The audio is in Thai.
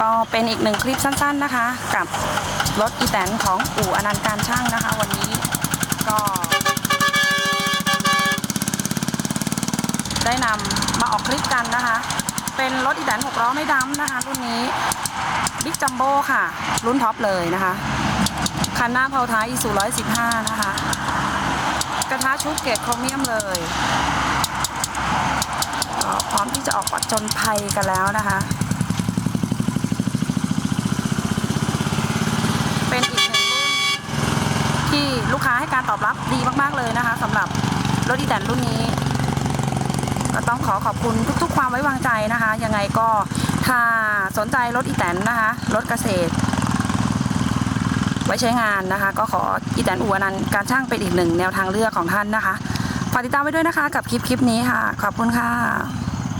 ก็เป็นอีกหนึ่งคลิปสั้น ๆนะคะ กับรถอีแตนของอู่อนันต์การช่างนะคะ วันนี้ก็ได้นำมาออกคลิปกันนะคะ เป็นรถอีแตน6ล้อไม่ดำนะคะรุ่นนี้บิ๊กจัมโบ้ค่ะ รุ่นท็อปเลยนะคะ คันหน้าเพาท้ายอีสู115นะคะ กระทะชุบเกรดโครเมียมเลยพร้อมที่จะออกปัดจนภัยกันแล้วนะคะ เป็นอีกหนึ่งรุ่น ที่ลูกค้าให้การตอบรับดีมากๆเลยนะคะสำหรับรถอีแตนรุ่นนี้ ก็ต้องขอขอบคุณทุกๆ ความไว้วางใจนะคะ ยังไงก็ถ้าสนใจรถอีแตนนะคะรถเกษตร ไว้ใช้งานนะคะ ก็ขออีแตนอูอนันการช่างเป็นอีกหนึ่งแนวทางเลือกของท่านนะคะฝากติดตามไว้ด้วยนะคะ กับคลิปคลิปนี้ค่ะ ขอบคุณค่ะ